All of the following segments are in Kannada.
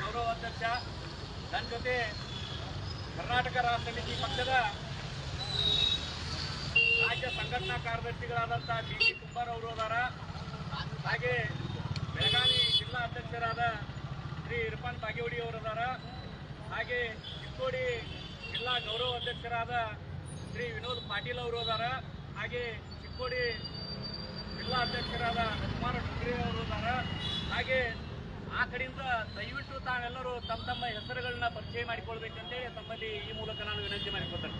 ಗೌರವ ಅಧ್ಯಕ್ಷ ನನ್ನ ಜೊತೆ ಕರ್ನಾಟಕ ರಾಷ್ಟ್ರ ಸಮಿತಿ ಪಕ್ಷದ ರಾಜ್ಯ ಸಂಘಟನಾ ಕಾರ್ಯದರ್ಶಿಗಳಾದಂತಹ ಬಿ ಟಿ ಕುಂಬಾರ್ ಅವರು ಅದಾರ. ಹಾಗೆ ಬೆಳಗಾವಿ ಜಿಲ್ಲಾ ಅಧ್ಯಕ್ಷರಾದ ಶ್ರೀ ಇರ್ಫಾನ್ ಬಾಗೇವಾಡಿ ಅವರು ಅದಾರ. ಹಾಗೆ ಚಿಕ್ಕೋಡಿ ಜಿಲ್ಲಾ ಗೌರವ ಅಧ್ಯಕ್ಷರಾದ ಶ್ರೀ ವಿನೋದ್ ಪಾಟೀಲ್ ಅವರು ಅದಾರ. ಹಾಗೆ ಚಿಕ್ಕೋಡಿ ಜಿಲ್ಲಾ ಅಧ್ಯಕ್ಷರಾದ ಕುಮಾರ ಡುಗ್ರೆ ಅವರು ಅದಾರ ಹಾಗೆ ಆ ಕಡೆಯಿಂದ ದಯವಿಟ್ಟು ತಾವೆಲ್ಲರೂ ತಮ್ಮ ತಮ್ಮ ಹೆಸರುಗಳನ್ನ ಪರಿಚಯ ಮಾಡಿಕೊಳ್ಬೇಕಂತೇಳಿ ತಮ್ಮಲ್ಲಿ ಈ ಮೂಲಕ ನಾನು ವಿನಂತಿ ಮಾಡಿಕೊಳ್ತೇನೆ.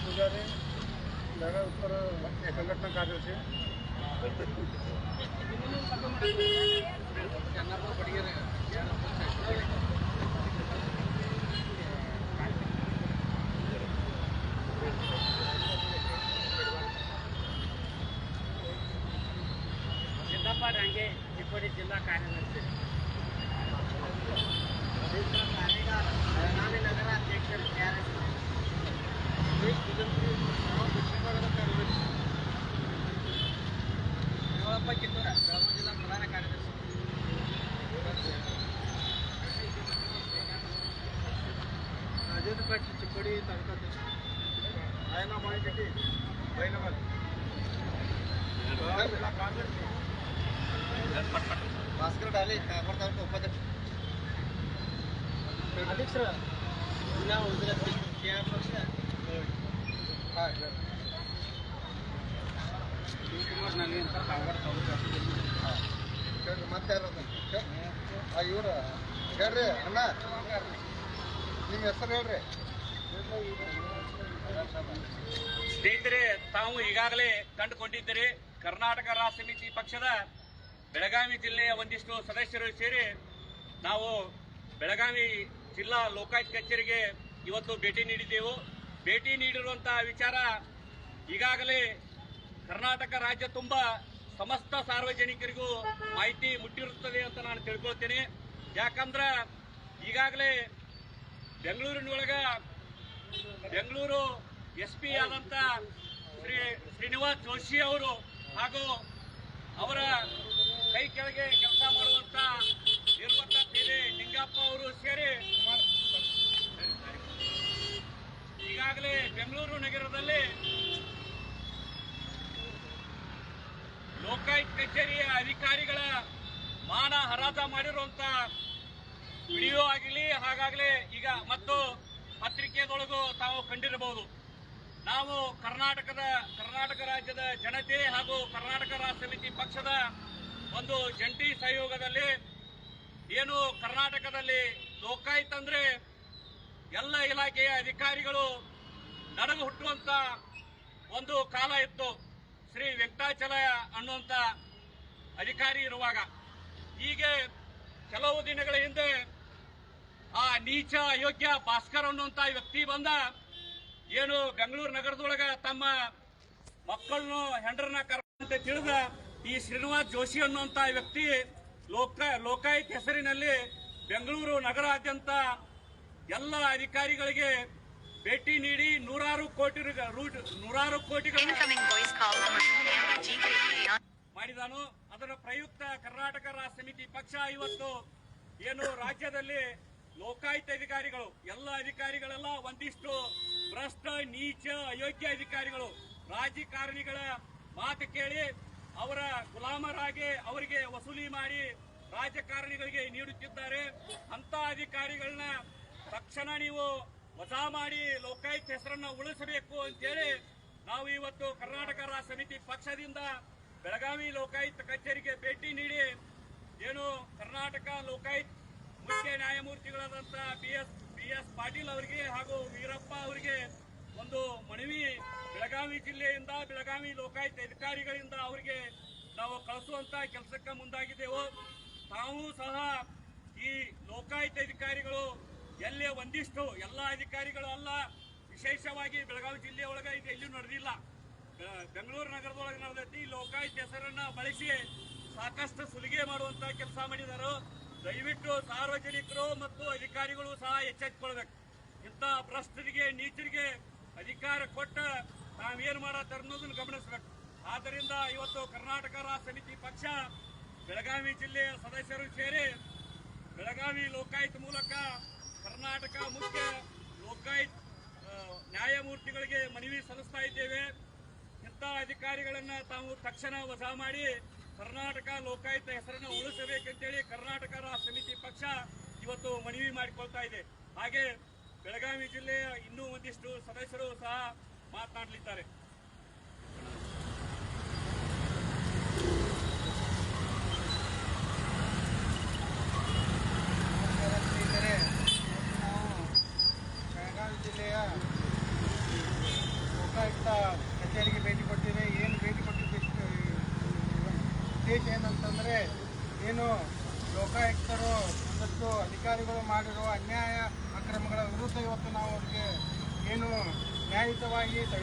ಪೂಜಾರಿ ಬೆಳಗಾವಿ ಉತ್ತರ ಸಂಘಟನಾ. ಕಾರ್ಯದರ್ಶಿ ಸಿದ್ದಪ್ಪ ಡಾಂಗೆ ಚಿಕ್ಕೋಡಿ ಜಿಲ್ಲಾ ಕಾರ್ಯದರ್ಶಿ ಬೆಳಗಾವಿ ನಗರ ಅಧ್ಯಕ್ಷರು K R S Shivappa Kittur Belagavi ಜಿಲ್ಲಾ ಪ್ರಧಾನ ಕಾರ್ಯದರ್ಶಿ ರಾಜೇಂದ್ರ ಅಧ್ಯಕ್ಷರ ನಾವು ಕೆ ಆರ್ ಪಕ್ಷ. ಹಾಂ ಹೇಳಿ. ಶಿವಕುಮಾರ್ನಲ್ಲಿ ಅಂತ ಕಾಗವಾಡ ತಾಲೂಕು ಹೇಳ್ರಿ ಮತ್ತೆ ಯಾರು ಇವ್ರ. ಹೇಳ್ರಿ ಅಣ್ಣ. ನಿಮ್ಮ ಹೆಸರು ಹೇಳ್ರಿ. ಸ್ನೇಹಿತರೆ, ತಾವು ಈಗಾಗಲೇ ಕಂಡುಕೊಂಡಿದ್ದೀರಿ, ಕರ್ನಾಟಕ ರಾಷ್ಟ್ರ ಸಮಿತಿ ಪಕ್ಷದ ಬೆಳಗಾವಿ ಜಿಲ್ಲೆಯ ಒಂದಿಷ್ಟು ಸದಸ್ಯರು ಸೇರಿ ನಾವು ಬೆಳಗಾವಿ ಜಿಲ್ಲಾ ಲೋಕಾಯುಕ್ತ ಕಚೇರಿಗೆ ಇವತ್ತು ಭೇಟಿ ನೀಡಿದ್ದೆವು. ಭೇಟಿ ನೀಡಿರುವಂತಹ ವಿಚಾರ ಈಗಾಗಲೇ ಕರ್ನಾಟಕ ರಾಜ್ಯ ತುಂಬ ಸಮಸ್ತ ಸಾರ್ವಜನಿಕರಿಗೂ ಮಾಹಿತಿ ಮುಟ್ಟಿರುತ್ತದೆ ಅಂತ ನಾನು ತಿಳ್ಕೊಳ್ತೇನೆ. ಯಾಕಂದ್ರ ಈಗಾಗಲೇ ಬೆಂಗಳೂರಿನೊಳಗ ಬೆಂಗಳೂರು ಎಸ್ ಪಿ ಆದಂತ ಶ್ರೀ ಶ್ರೀನಿವಾಸ್ ಜೋಶಿ ಅವರು ಹಾಗೂ ಅವರ ಕೈ ಕೆಳಗೆ ಕೆಲಸ ಮಾಡುವಂತ ಇರುವಂತ ಪೇದೆ ನಿಂಗಪ್ಪ ಅವರು ಸೇರಿ ಈಗಾಗಲೇ ಬೆಂಗಳೂರು ನಗರದಲ್ಲಿ ಲೋಕಾಯುಕ್ತ ಕಚೇರಿಯ ಅಧಿಕಾರಿಗಳ ಮಾನ ಹರಾಜ ಮಾಡಿರುವಂತ ವಿಡಿಯೋ ಆಗಲಿ ಹಾಗಾಗಲೇ ಈಗ ಮತ್ತು ಪತ್ರಿಕೆದೊಳಗೂ ತಾವು ಕಂಡಿರಬಹುದು. ನಾವು ಕರ್ನಾಟಕದ, ಕರ್ನಾಟಕ ರಾಜ್ಯದ ಜನತೆ ಹಾಗೂ ಕರ್ನಾಟಕ ರಾಷ್ಟ್ರ ಸಮಿತಿ ಪಕ್ಷದ ಒಂದು ಜಂಟಿ ಸಹಯೋಗದಲ್ಲಿ ಏನು ಕರ್ನಾಟಕದಲ್ಲಿ ಲೋಕಾಯ್ತಂದ್ರೆ ಎಲ್ಲ ಇಲಾಖೆಯ ಅಧಿಕಾರಿಗಳು ನಡೆದು ಹುಟ್ಟುವಂತ ಒಂದು ಕಾಲ ಇತ್ತು. ಶ್ರೀ ವೆಂಕಟಾಚಲ ಅನ್ನುವಂತ ಅಧಿಕಾರಿ ಇರುವಾಗ. ಹೀಗೆ ಕೆಲವು ದಿನಗಳ ಹಿಂದೆ ಆ ನೀಚ ಅಯೋಗ್ಯ ಭಾಸ್ಕರ್ ಅನ್ನುವಂತ ವ್ಯಕ್ತಿ ಬಂದ ಏನು ಬೆಂಗಳೂರು ನಗರದೊಳಗ ತಮ್ಮ ಮಕ್ಕಳನ್ನು ಹೆಂಡ್ರನ್ನ ಕರ್ಕೊಂತ ತಿಳಿದ ಈ ಶ್ರೀನಿವಾಸ್ ಜೋಶಿ ಅನ್ನುವಂತ ವ್ಯಕ್ತಿ ಲೋಕ ಲೋಕಾಯುಕ್ತ ಹೆಸರಿನಲ್ಲಿ ಬೆಂಗಳೂರು ನಗರಾದ್ಯಂತ ಎಲ್ಲ ಅಧಿಕಾರಿಗಳಿಗೆ ಭೇಟಿ ನೀಡಿ ನೂರಾರು ಕೋಟಿ ನೂರಾರು ಕೋಟಿಗಳನ್ನು on ಮಾಡಿದಾನು. ಅದರ ಪ್ರಯುಕ್ತ ಕರ್ನಾಟಕ ರಾಜ್ಯ ಸಮಿತಿ ಪಕ್ಷ ಇವತ್ತು ಏನು ರಾಜ್ಯದಲ್ಲಿ ಲೋಕಾಯುಕ್ತ ಅಧಿಕಾರಿಗಳು, ಎಲ್ಲ ಅಧಿಕಾರಿಗಳೆಲ್ಲ ಒಂದಿಷ್ಟು ಭ್ರಷ್ಟ, ನೀಚ, ಅಯೋಗ್ಯ ಅಧಿಕಾರಿಗಳು ರಾಜಕಾರಣಿಗಳ ಮಾತು ಕೇಳಿ ಅವರ ಗುಲಾಮರಾಗಿ ಅವರಿಗೆ ವಸೂಲಿ ಮಾಡಿ ರಾಜಕಾರಣಿಗಳಿಗೆ ನೀಡುತ್ತಿದ್ದಾರೆ. ಅಂತ ಅಧಿಕಾರಿಗಳನ್ನ ತಕ್ಷಣ ನೀವು ವಜಾ ಮಾಡಿ ಲೋಕಾಯುಕ್ತ ಹೆಸರನ್ನ ಉಳಿಸಬೇಕು ಅಂತೇಳಿ ನಾವು ಇವತ್ತು ಕರ್ನಾಟಕ ರಾಷ್ಟ್ರ ಸಮಿತಿ ಪಕ್ಷದಿಂದ ಬೆಳಗಾವಿ ಲೋಕಾಯುಕ್ತ ಕಚೇರಿಗೆ ಭೇಟಿ ನೀಡಿ, ಏನು ಕರ್ನಾಟಕ ಲೋಕಾಯುಕ್ತ ಮುಖ್ಯ ನ್ಯಾಯಮೂರ್ತಿಗಳಾದಂತ B S B S Patil ಅವರಿಗೆ ಹಾಗೂ ವೀರಪ್ಪ ಅವರಿಗೆ ಒಂದು ಮನವಿ. ಬೆಳಗಾವಿ ಜಿಲ್ಲೆಯಿಂದ ಬೆಳಗಾವಿ ಲೋಕಾಯುಕ್ತ ಅಧಿಕಾರಿಗಳಿಂದ ಅವರಿಗೆ ನಾವು ಕಳಿಸುವಂತ ಕೆಲಸಕ್ಕೆ ಮುಂದಾಗಿದ್ದೆವು. ತಾವು ಸಹ ಈ ಲೋಕಾಯುಕ್ತ ಅಧಿಕಾರಿಗಳು ಎಲ್ಲೇ ಒಂದಿಷ್ಟು ಎಲ್ಲ ಅಧಿಕಾರಿಗಳು ಅಲ್ಲ, ವಿಶೇಷವಾಗಿ ಬೆಳಗಾವಿ ಜಿಲ್ಲೆ ಒಳಗೆ ಇದು ಎಲ್ಲೂ ನಡೆದಿಲ್ಲ. ಬೆಂಗಳೂರು ನಗರದೊಳಗೆ ನಡೆದೈತಿ. ಲೋಕಾಯುಕ್ತ ಹೆಸರನ್ನ ಬಳಸಿ ಸಾಕಷ್ಟು ಸುಲಿಗೆ ಮಾಡುವಂತ ಕೆಲಸ ಮಾಡಿದರು. ದಯವಿಟ್ಟು ಸಾರ್ವಜನಿಕರು ಮತ್ತು ಅಧಿಕಾರಿಗಳು ಸಹ ಎಚ್ಚೆತ್ತುಕೊಳ್ಬೇಕು ಇಂಥ ಭ್ರಷ್ಟರಿಗೆ, ನೀಚರಿಗೆ ಅಧಿಕಾರ ಕೊಟ್ಟ ನಾವೇನು ಮಾಡತ್ತಾರ ಅನ್ನೋದನ್ನು ಗಮನಿಸಬೇಕು. ಆದ್ದರಿಂದ ಇವತ್ತು ಕರ್ನಾಟಕ ರಾಜ್ಯ ಸಮಿತಿ ಪಕ್ಷ ಬೆಳಗಾವಿ ಜಿಲ್ಲೆಯ ಸದಸ್ಯರು ಸೇರಿ ಬೆಳಗಾವಿ ಲೋಕಾಯುಕ್ತ ಮೂಲಕ ಕರ್ನಾಟಕ ಮುಖ್ಯ ಲೋಕಾಯುಕ್ತ ನ್ಯಾಯಮೂರ್ತಿಗಳಿಗೆ ಮನವಿ ಸಲ್ಲಿಸ್ತಾ ಇದ್ದೇವೆ. ಇಂಥ ಅಧಿಕಾರಿಗಳನ್ನು ತಾವು ತಕ್ಷಣ ವಜಾ ಮಾಡಿ ಕರ್ನಾಟಕ ಲೋಕಾಯುಕ್ತ ಹೆಸರನ್ನು ಉಳಿಸಬೇಕಂತೇಳಿ ಕರ್ನಾಟಕ ರಾಷ್ಟ್ರ ಸಮಿತಿ ಪಕ್ಷ ಇವತ್ತು ಮನವಿ ಮಾಡಿಕೊಳ್ತಾ ಇದೆ. ಹಾಗೆ ಬೆಳಗಾವಿ ಜಿಲ್ಲೆಯ ಇನ್ನೂ ಒಂದಿಷ್ಟು ಸದಸ್ಯರು ಸಹ ಮಾತನಾಡಲಿದ್ದಾರೆ ಸ್ನೇಹಿತರೆ ನಾವು ಬೆಳಗಾವಿ ಜಿಲ್ಲೆಯ ಲೋಕಾಯುಕ್ತ ಕಚೇರಿಗೆ ಭೇಟಿ ಕೊಟ್ಟಿದೆ ಏನು ಭೇಟಿ ಕೊಟ್ಟಿದ್ದ ಉದ್ದೇಶ ಏನಂತಂದರೆ ಏನು ಲೋಕಾಯುಕ್ತರು ಒಂದಷ್ಟು ಅಧಿಕಾರಿಗಳು ಮಾಡಿರುವ ಅನ್ಯಾಯ ಅಕ್ರಮಗಳ ವಿರುದ್ಧ ಇವತ್ತು ನಾವು ಅವರಿಗೆ ಏನು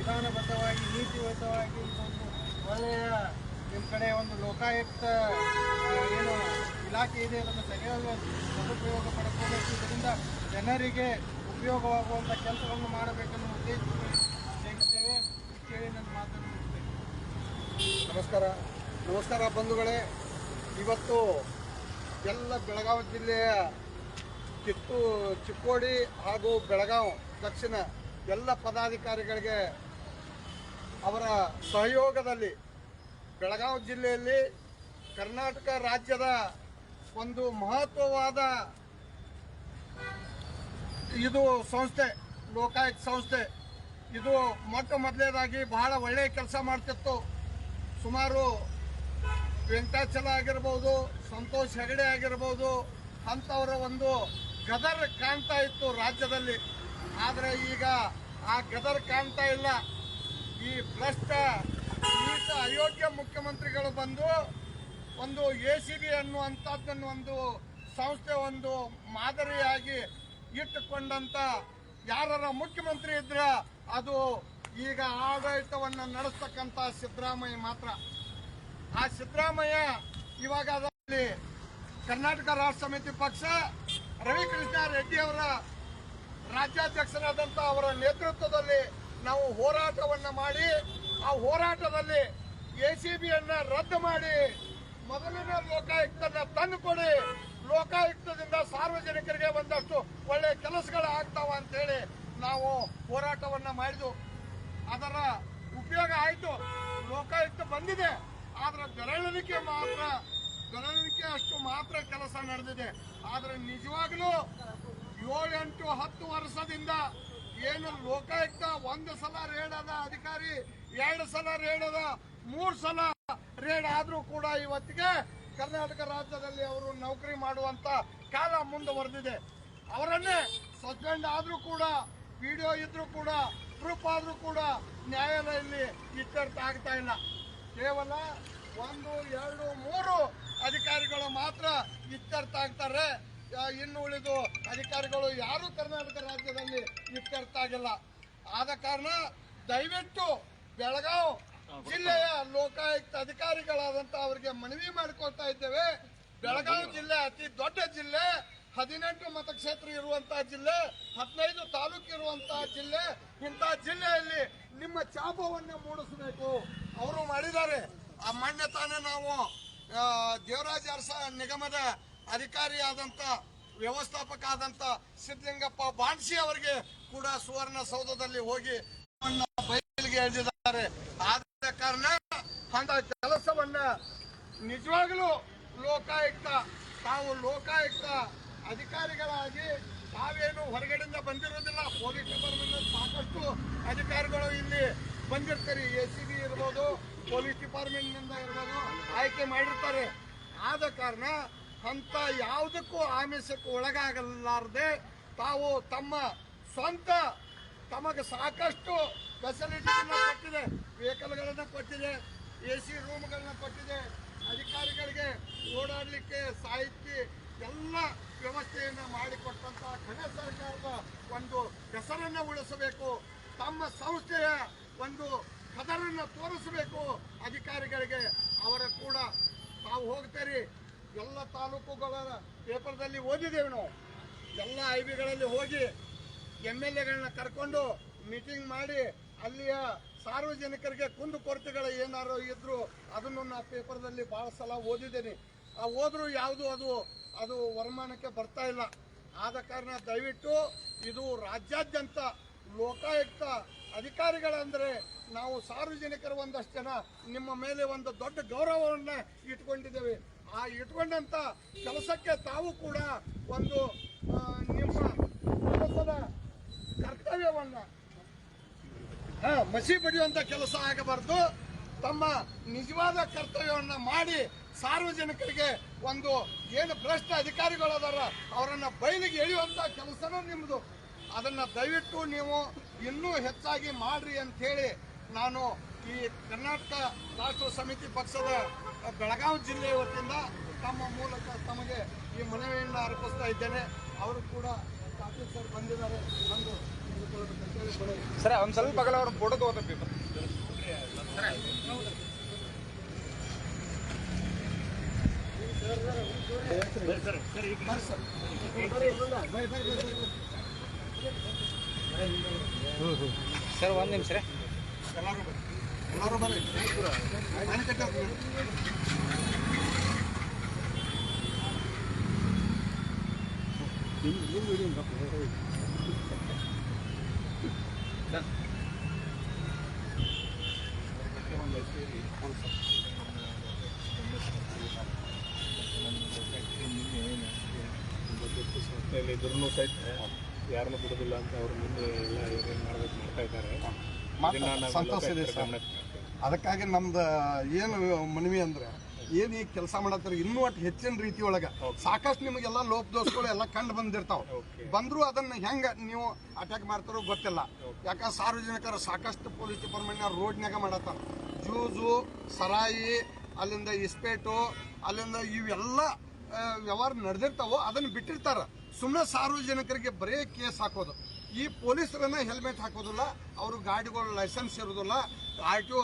ನ್ಯಾಯಯುತವಾಗಿ ನೀತಿಬದ್ಧವಾಗಿ ಒಂದು ಒಳ್ಳೆಯ ನಿಮ್ಮ ಕಡೆ ಒಂದು ಲೋಕಾಯುಕ್ತ, ಏನು ಇಲಾಖೆ ಇದೆ, ಅದನ್ನು ಸರಿಯಾದ ಸದುಪಯೋಗ ಇದರಿಂದ ಜನರಿಗೆ ಉಪಯೋಗವಾಗುವಂಥ ಕೆಲಸವನ್ನು ಮಾಡಬೇಕೆನ್ನುವ ಹೇಗಿದ್ದೇವೆ ಕೇಳಿ ನನ್ನ ಮಾತನ್ನು. ನಮಸ್ಕಾರ. ನಮಸ್ಕಾರ ಬಂಧುಗಳೇ. ಇವತ್ತು ಎಲ್ಲ ಬೆಳಗಾವಿ ಜಿಲ್ಲೆಯ ಕಿತ್ತು ಚಿಕ್ಕೋಡಿ ಹಾಗೂ ಬೆಳಗಾವಿ ದಕ್ಷಿಣ ಎಲ್ಲ ಪದಾಧಿಕಾರಿಗಳಿಗೆ ಅವರ ಸಹಯೋಗದಲ್ಲಿ ಬೆಳಗಾವಿ ಜಿಲ್ಲೆಯಲ್ಲಿ ಕರ್ನಾಟಕ ರಾಜ್ಯದ ಒಂದು ಮಹತ್ವವಾದ ಇದು ಸಂಸ್ಥೆ, ಲೋಕಾಯುಕ್ತ ಸಂಸ್ಥೆ. ಇದು ಮೊಟ್ಟ ಮೊದಲನೇದಾಗಿ ಬಹಳ ಒಳ್ಳೆಯ ಕೆಲಸ ಮಾಡ್ತಿತ್ತು. ಸುಮಾರು ವೆಂಕಟಾಚಲ ಆಗಿರ್ಬೋದು, ಸಂತೋಷ್ ಹೆಗಡೆ ಆಗಿರ್ಬೋದು, ಅಂಥವರ ಒಂದು ಗದರ್ ಕಾಣ್ತಾ ಇತ್ತು ರಾಜ್ಯದಲ್ಲಿ. ಆದರೆ ಈಗ ಆ ಗದರ್ ಕಾಣ್ತಾ ಇಲ್ಲ. ಈ ಭ್ರಷ್ಟ ನೀಚ ಅಯೋಗ್ಯ ಮುಖ್ಯಮಂತ್ರಿಗಳು ಬಂದು ಒಂದು ಎ ಸಿ ಬಿ ಅನ್ನುವಂಥದ್ದನ್ನು ಒಂದು ಸಂಸ್ಥೆ ಒಂದು ಮಾದರಿಯಾಗಿ ಇಟ್ಟುಕೊಂಡಂತ ಯಾರ ಮುಖ್ಯಮಂತ್ರಿ ಇದ್ರ ಅದು ಈಗ ಆಡಳಿತವನ್ನು ನಡೆಸ್ತಕ್ಕಂಥ ಸಿದ್ದರಾಮಯ್ಯ ಮಾತ್ರ. ಆ ಸಿದ್ದರಾಮಯ್ಯ ಇವಾಗ ಅದರಲ್ಲಿ ಕರ್ನಾಟಕ ರಾಷ್ಟ್ರ ಸಮಿತಿ ಪಕ್ಷ, ರವಿಕೃಷ್ಣ ರೆಡ್ಡಿ ಅವರ ರಾಜ್ಯಾಧ್ಯಕ್ಷರಾದಂಥ ಅವರ ನೇತೃತ್ವದಲ್ಲಿ ನಾವು ಹೋರಾಟವನ್ನು ಮಾಡಿ, ಆ ಹೋರಾಟದಲ್ಲಿ ಎ ಸಿ ಬಿಯನ್ನ ರದ್ದು ಮಾಡಿ, ಮೊದಲನೇ ಲೋಕಾಯುಕ್ತನ ತಂದುಕೊಡಿ. ಲೋಕಾಯುಕ್ತದಿಂದ ಸಾರ್ವಜನಿಕರಿಗೆ ಒಂದಷ್ಟು ಒಳ್ಳೆ ಕೆಲಸಗಳು ಆಗ್ತಾವ ಅಂತೇಳಿ ನಾವು ಹೋರಾಟವನ್ನ ಮಾಡಿದ್ವು. ಅದರ ಉಪಯೋಗ ಆಯಿತು. ಲೋಕಾಯುಕ್ತ ಬಂದಿದೆ. ಆದರೆ ಬೆರಳಿಕೆ ಮಾತ್ರ ಬೆರಳಿಕೆ ಅಷ್ಟು ಮಾತ್ರ ಕೆಲಸ ನಡೆದಿದೆ. ಆದರೆ ನಿಜವಾಗ್ಲೂ ಏಳೆಂಟು ಹತ್ತು ವರ್ಷದಿಂದ ಏನು ಲೋಕಾಯುಕ್ತ ಒಂದು ಸಲ ರೇಡ್ ಅದ, ಅಧಿಕಾರಿ ಎರಡು ಸಲ ರೇಡ್ ಅದ, ಮೂರು ಸಲ ರೇಡ್ ಆದ್ರೂ ಕೂಡ ಇವತ್ತಿಗೆ ಕರ್ನಾಟಕ ರಾಜ್ಯದಲ್ಲಿ ಅವರು ನೌಕರಿ ಮಾಡುವಂತ ಕಾಲ ಮುಂದುವರೆದಿದೆ ಅವರನ್ನೇ ಸಸ್ಪೆಂಡ್ ಆದ್ರೂ ಕೂಡ, ವಿಡಿಯೋ ಇದ್ರೂ ಕೂಡ ಪ್ರೂಫ್ ಆದ್ರೂ ಕೂಡ ನ್ಯಾಯಾಲಯದಲ್ಲಿ ಇತ್ಯರ್ಥ ಆಗ್ತಾ ಇಲ್ಲ. ಕೇವಲ ಒಂದು, ಎರಡು, ಮೂರು ಅಧಿಕಾರಿಗಳು ಮಾತ್ರ ಇತ್ಯರ್ಥ ಆಗ್ತಾರೆ. ಇನ್ನು ಉಳಿದು ಅಧಿಕಾರಿಗಳು ಯಾರು ಕರ್ನಾಟಕ ರಾಜ್ಯದಲ್ಲಿ ಇತ್ಯರ್ಥಾಗಿಲ್ಲ ಆದ ಕಾರಣ ದಯವಿಟ್ಟು ಬೆಳಗಾವ್ ಜಿಲ್ಲೆಯ ಲೋಕಾಯುಕ್ತ ಅಧಿಕಾರಿಗಳಾದಂತ ಅವರಿಗೆ ಮನವಿ ಮಾಡಿಕೊಳ್ತಾ ಇದ್ದೇವೆ. ಬೆಳಗಾವಿ ಜಿಲ್ಲೆ ಅತಿ ದೊಡ್ಡ ಜಿಲ್ಲೆ ಹದಿನೆಂಟು ಮತಕ್ಷೇತ್ರ ಇರುವಂತಹ ಜಿಲ್ಲೆ ಹದಿನೈದು ತಾಲೂಕು ಇರುವಂತಹ ಜಿಲ್ಲೆ ಇಂತಹ ಜಿಲ್ಲೆಯಲ್ಲಿ ನಿಮ್ಮ ಚಾಪವನ್ನು ಮೂಡಿಸಬೇಕು. ಅವರು ಮಾಡಿದ್ದಾರೆ. ಆ ಮಾನ್ಯತಾನೆ ನಾವು ದೇವರಾಜ ಅರಸ ನಿಗಮದ ಅಧಿಕಾರಿಯಾದಂತ ವ್ಯವಸ್ಥಾಪಕ ಆದಂತ ಸಿದ್ದಲಿಂಗಪ್ಪ ಬಾಣಸಿ ಅವರಿಗೆ ಕೂಡ ಸುವರ್ಣ ಸೌಧದಲ್ಲಿ ಹೋಗಿ ಬಯಲಿಗೆ ಎಳೆದಿದ್ದಾರೆ. ಆದ ಕಾರಣ ಅಂತ ಕೆಲಸವನ್ನ ನಿಜವಾಗಲೂ ಲೋಕಾಯುಕ್ತ, ತಾವು ಲೋಕಾಯುಕ್ತ ಅಧಿಕಾರಿಗಳಾಗಿ ತಾವೇನು ಹೊರಗಡೆಯಿಂದ ಬಂದಿರೋದಿಲ್ಲ ಪೊಲೀಸ್ ಡಿಪಾರ್ಟ್ಮೆಂಟ್ ಸಾಕಷ್ಟು ಅಧಿಕಾರಿಗಳು ಇಲ್ಲಿ ಬಂದಿರ್ತಾರೆ. ಎ ಸಿ ಬಿ ಇರ್ಬೋದು, ಪೊಲೀಸ್ ಡಿಪಾರ್ಟ್ಮೆಂಟ್ನಿಂದ ಇರ್ಬೋದು, ಆಯ್ಕೆ ಮಾಡಿರ್ತಾರೆ. ಆದ ಕಾರಣ ಅಂತ ಯಾವುದಕ್ಕೂ ಆಮಿಷಕ್ಕೂ ಒಳಗಾಗಲಾರದೆ ತಾವು ತಮ್ಮ ಸ್ವಂತ ತಮಗೆ ಸಾಕಷ್ಟು ಫೆಸಿಲಿಟಿಗಳನ್ನು ಕೊಟ್ಟಿದೆ. ವೆಹಿಕಲ್ಗಳನ್ನು ಕೊಟ್ಟಿದೆ. ಎ ಸಿ ರೂಮ್ಗಳನ್ನು ಕೊಟ್ಟಿದೆ. ಅಧಿಕಾರಿಗಳಿಗೆ ಓಡಾಡಲಿಕ್ಕೆ ಸಾಹಿತ್ಯ ಎಲ್ಲ ವ್ಯವಸ್ಥೆಯನ್ನು ಮಾಡಿಕೊಟ್ಟಂಥ ಕನ್ನಡ ಸರ್ಕಾರದ ಒಂದು ಹೆಸರನ್ನು ಉಳಿಸಬೇಕು. ತಮ್ಮ ಸಂಸ್ಥೆಯ ಒಂದು ಕದರನ್ನು ತೋರಿಸಬೇಕು. ಅಧಿಕಾರಿಗಳಿಗೆ ಅವರ ಕೂಡ ತಾವು ಹೋಗ್ತೀರಿ. ಎಲ್ಲ ತಾಲೂಕುಗಳ ಪೇಪರ್ದಲ್ಲಿ ಓದಿದ್ದೇವೆ ನಾವು. ಎಲ್ಲ ಐ ಬಿಗಳಲ್ಲಿ ಹೋಗಿ ಎಂ ಎಲ್ ಎಗಳನ್ನ ಕರ್ಕೊಂಡು ಮೀಟಿಂಗ್ ಮಾಡಿ ಅಲ್ಲಿಯ ಸಾರ್ವಜನಿಕರಿಗೆ ಕುಂದುಕೊರತೆಗಳು ಏನಾರು ಇದ್ರು ಅದನ್ನು ನಾ ಪೇಪರ್ದಲ್ಲಿ ಬಹಳ ಸಲ ಓದಿದ್ದೇನೆ. ಆ ಓದ್ರು ಯಾವುದು ಅದು ಅದು ವರಮಾನಕ್ಕೆ ಬರ್ತಾ ಇಲ್ಲ. ಆದ ಕಾರಣ ದಯವಿಟ್ಟು ಇದು ರಾಜ್ಯಾದ್ಯಂತ ಲೋಕಾಯುಕ್ತ ಅಧಿಕಾರಿಗಳಂದ್ರೆ ನಾವು ಸಾರ್ವಜನಿಕರು ಒಂದಷ್ಟು ಜನ ನಿಮ್ಮ ಮೇಲೆ ಒಂದು ದೊಡ್ಡ ಗೌರವವನ್ನು ಇಟ್ಕೊಂಡಿದ್ದೇವೆ. ಆ ಇಟ್ಕೊಂಡಂತ ಕೆಲಸಕ್ಕೆ ತಾವು ಕೂಡ ಒಂದು ನಿಮ್ಮ ಕೆಲಸದ ಕರ್ತವ್ಯವನ್ನ ಮಸಿ ಬಡಿಯುವಂತ ಕೆಲಸ ಆಗಬಾರ್ದು. ತಮ್ಮ ನಿಜವಾದ ಕರ್ತವ್ಯವನ್ನ ಮಾಡಿ ಸಾರ್ವಜನಿಕರಿಗೆ ಒಂದು ಏನು ಭ್ರಷ್ಟ ಅಧಿಕಾರಿಗಳು ಅದಾರ ಅವರನ್ನ ಬಯಲಿಗೆ ಎಳೆಯುವಂತ ಕೆಲಸನೂ ನಿಮ್ಮದು ಅದನ್ನ ದಯವಿಟ್ಟು ನೀವು ಇನ್ನೂ ಹೆಚ್ಚಾಗಿ ಮಾಡ್ರಿ ಅಂತ ಹೇಳಿ ನಾನು ಈ ಕರ್ನಾಟಕ ರಾಷ್ಟ್ರ ಸಮಿತಿ ಪಕ್ಷದ ಬೆಳಗಾವಿ ಜಿಲ್ಲೆಯ ವತಿಯಿಂದ ತಮ್ಮ ಮೂಲಕ ತಮಗೆ ಈ ಮನವಿಯನ್ನು ಅರ್ಪಿಸ್ತಾ ಇದ್ದೇನೆ. ಅವರು ಕೂಡ ಪಾಟೀಲ್ ಸರ್ ಬಂದಿದ್ದಾರೆ. ಬಂದು ಸರ್ ಒಂದ್ ಸ್ವಲ್ಪ ಬಗಲ ಅವ್ರ ಫೋಟೋ ಬರ್ರಿ ಸರ್. ಒಂದ್ ನಿಮಿಷ ರೀ. ಎಲ್ಲರೂ ಇದ್ರೂ ಸಹಿತ ಯಾರನ್ನೂ ಬಿಡೋದಿಲ್ಲ ಅಂತ ಅವ್ರ ಮುಂದೆ ಎಲ್ಲ ಏನೇನು ಮಾಡ್ಬೇಕು ಮಾಡ್ತಾ ಇದ್ದಾರೆ. ಸಂತೋಷ ಇದೆ ಅದಕ್ಕಾಗಿ ನಮ್ದು ಏನು ಮನವಿ ಅಂದ್ರೆ ಏನ್ ಈಗ ಕೆಲಸ ಮಾಡತ್ತಾರ ಇನ್ನೂ ಒಟ್ಟು ಹೆಚ್ಚಿನ ರೀತಿ ಒಳಗ ಸಾಕಷ್ಟು ನಿಮಗೆಲ್ಲ ಲೋಪ ದೋಷಗಳು ಎಲ್ಲ ಕಂಡು ಬಂದಿರ್ತಾವ. ಬಂದರೂ ಅದನ್ನ ಹೆಂಗ ನೀವು ಅಟ್ಯಾಕ್ ಮಾಡ್ತಾರೋ ಗೊತ್ತಿಲ್ಲ. ಯಾಕಂದ್ರೆ ಸಾರ್ವಜನಿಕರು ಸಾಕಷ್ಟು ಪೊಲೀಸ್ ಡಿಪಾರ್ಟ್ಮೆಂಟ್ ರೋಡ್ನ್ಯಾಗ ಮಾಡತ್ತಾರ. ಜೂಜು ಸರಾಯಿ ಅಲ್ಲಿಂದ ಇಸ್ಪೇಟು ಅಲ್ಲಿಂದ ಇವೆಲ್ಲ ವ್ಯವಹಾರ ನಡೆದಿರ್ತಾವೋ ಅದನ್ನ ಬಿಟ್ಟಿರ್ತಾರ. ಸುಮ್ಮನೆ ಸಾರ್ವಜನಿಕರಿಗೆ ಬರೇ ಕೇಸ್ ಹಾಕೋದು. ಈ ಪೊಲೀಸರನ್ನ ಹೆಲ್ಮೆಟ್ ಹಾಕೋದಿಲ್ಲ, ಅವರು ಗಾಡಿಗಳು ಲೈಸೆನ್ಸ್ ಇರೋದಿಲ್ಲ, ಆರ್ ಟಿ ಒ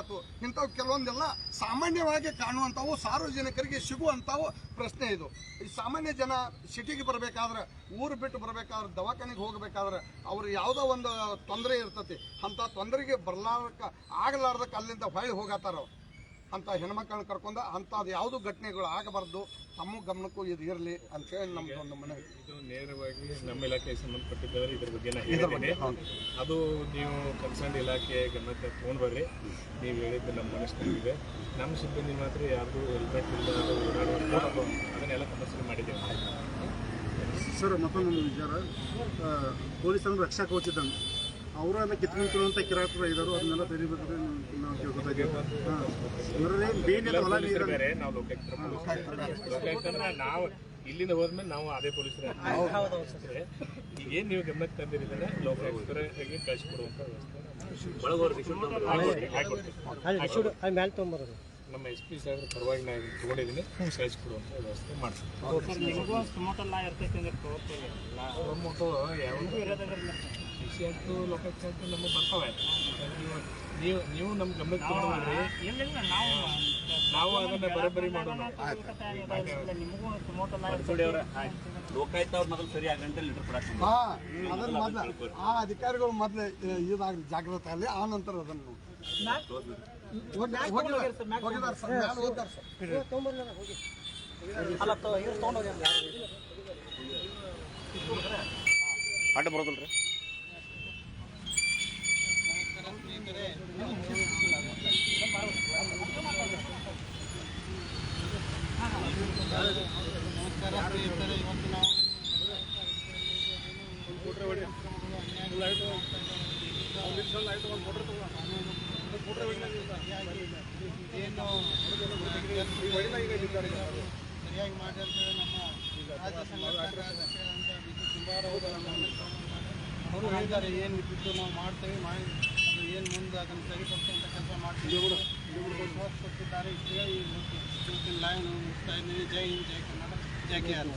ಆತು ಇಂಥವು ಕೆಲವೊಂದೆಲ್ಲ ಸಾಮಾನ್ಯವಾಗಿ ಕಾಣುವಂಥವು, ಸಾರ್ವಜನಿಕರಿಗೆ ಸಿಗುವಂಥವು ಪ್ರಶ್ನೆ ಇದು. ಈ ಸಾಮಾನ್ಯ ಜನ ಸಿಟಿಗೆ ಬರಬೇಕಾದ್ರೆ, ಊರು ಬಿಟ್ಟು ಬರಬೇಕಾದ್ರೆ, ದವಾಖಾನೆಗೆ ಹೋಗಬೇಕಾದ್ರೆ, ಅವ್ರು ಯಾವುದೋ ಒಂದು ತೊಂದರೆ ಇರ್ತತಿ. ಅಂಥ ತೊಂದರೆಗೆ ಬರಲಾರ್ದಕ್ಕ ಆಗಲಾರ್ದಕ್ಕೆ ಅಲ್ಲಿಂದ ಹೊಳ್ಳಿ ಹೋಗತ್ತಾರ ಅಂತ ಹೆಣ್ಮಕ್ಳನ್ನ ಕರ್ಕೊಂಡ ಅಂಥದ್ದು ಯಾವುದು ಘಟನೆಗಳು ಆಗಬಾರ್ದು ತಮ್ಮ ಗಮನಕ್ಕೂ ಇದು ಇರಲಿ ಅಂತೇಳಿ ನಮ್ದು ಒಂದು ಮನವಿ. ಇದು ನೇರವಾಗಿ ನಮ್ಮ ಇಲಾಖೆಗೆ ಸಂಬಂಧಪಟ್ಟಿದ್ದಾರೆ ಇದ್ರ ಬಗ್ಗೆ. ಅದು ನೀವು ಕನ್ಸರ್ನ್ ಇಲಾಖೆ ಗಮನಕ್ಕೆ ತೊಗೊಂಡು ಬರ್ರಿ ನೀವು ಹೇಳಿದ್ದು ನಮ್ಮ ಮನಸ್ಸಿನಲ್ಲಿದೆ. ನಮ್ಮ ಸಿಬ್ಬಂದಿ ಮಾತ್ರ ಯಾರ್ದು ಹೆಲ್ಮೆಟ್ ಇಲ್ಲ ಅದನ್ನೆಲ್ಲ ಕಂಪಲ್ಸರಿ ಮಾಡಿದ್ದೇವೆ. ಸರ್ ಮತ್ತೊಂದು ವಿಚಾರ. ಪೊಲೀಸ್ ಪೊಲೀಸರನ್ನು ರಕ್ಷಾ ಕವಚ ಇದ್ದಂಗೆ ಅವರು ಅದನ್ನ ಕಿತ್ಕೊಂಡ್ಕೊಳ್ಳುವಂಥ ಕಿರಾತರು ಇದ್ದಾರೆ ಅದನ್ನೆಲ್ಲ ತೆರಿಬೇಕಾದ್ರೆ ನಾವು ಬೇರೆ. ಹೊಲ ಬೇರೆ. ನಾವು ನಾವು ಇಲ್ಲಿಂದ ಹೋದ್ಮೇಲೆ ನಾವು ಅದೇ ಪೊಲೀಸರೇ. ಈಗ ಏನ್ ನೀವು ಗಮನಕ್ಕೆ ತಂದಿರಿದ್ರೆ ಲೋಕಾಯುಕ್ತರಿಗೆ ಕಳಿಸ್ಕೊಡುವಂತ ವ್ಯವಸ್ಥೆ. ನಮ್ಮ ಎಸ್ ಪಿ ಸಾಹೇಬ್ರ ಪರವಾಗಿ ನಾನು ತಗೊಂಡಿದ್ದೀನಿ ಕಳಿಸ್ಕೊಡುವಂತ ವ್ಯವಸ್ಥೆ ಮಾಡ್ತೀನಿ ಪ್ರಮೋಟು ವಿಷಯ ಅಂತೂ ಲೋಕಾಯುಕ್ತ ಅಂತೂ ನಮಗೆ ಬರ್ತವೆ. ನೀವು ನೀವು ನೀವು ನಮ್ಮ ಗಮನಕ್ಕೆ ತಗೊಂಡ್ರಿ ನಾವು ಅದನ್ನ ಬರೋಬ್ಬರಿ ಮಾಡೋಣ. ಲೋಕಾಯುಕ್ತ ಅವ್ರ ಮೊದಲು ಸರಿ ಆಗಂತ ಲೀಟರ್ ಕೊಡಕ್ಕೆ ಹಾ ಅದನ್ನ ಮೊದ್ಲ ಆ ಅಧಿಕಾರಿಗಳು ಮೊದ್ಲು ಇದಾಗಲಿ ಜಾಗೃತ ಆಗಲಿ ಆ ನಂತರ ಅದನ್ನು ಅಡ್ಡ ಹೋಗಿದ್ದಾರೆ ಮ್ಯಾಲೆ ಹೋಗಿದ್ದಾರೆ ಸರ್ ಅಡ್ಡ ಬರೋದಿಲ್ರಿ ಸರಿಯಾಗಿ ಮಾಡಿ ಅಂತೇಳಿ ನಮ್ಮ ರಾಜ್ಯ ಸಂಘಟನಾ ಕುಂಬಾರವರು ಅವರು ಹೇಳಿದ್ದಾರೆ, ಏನು ವಿದ್ಯುತ್ ನಾವು ಮಾಡ್ತೇವೆ, ಮಾಡಿ. ಏನು ಮುಂದೆ ಅದನ್ನು ಸರಿಪಡಿಸುವಂಥ ಕೆಲಸ ಮಾಡ್ತೀವಿ. ಕೊಟ್ಟಿದ್ದಾರೆ. ಇಷ್ಟು ಇವತ್ತಿನ ಲೈನ್ ಮುಗಿಸ್ತಾ ಇದ್ದೀನಿ. ಜೈ ಹಿಂದ್ ಜೈ ಕನ್ನಡ ಜೈ ಕೆ ಆರ್